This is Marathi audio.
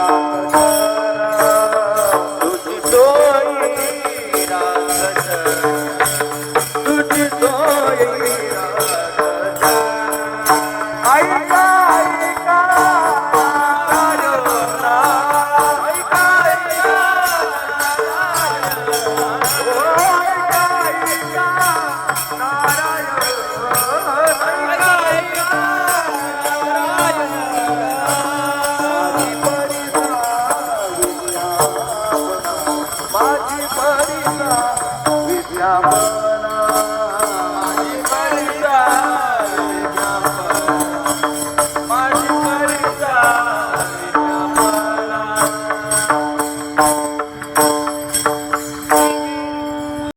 राखत तुझी डोळी राखत Yeah.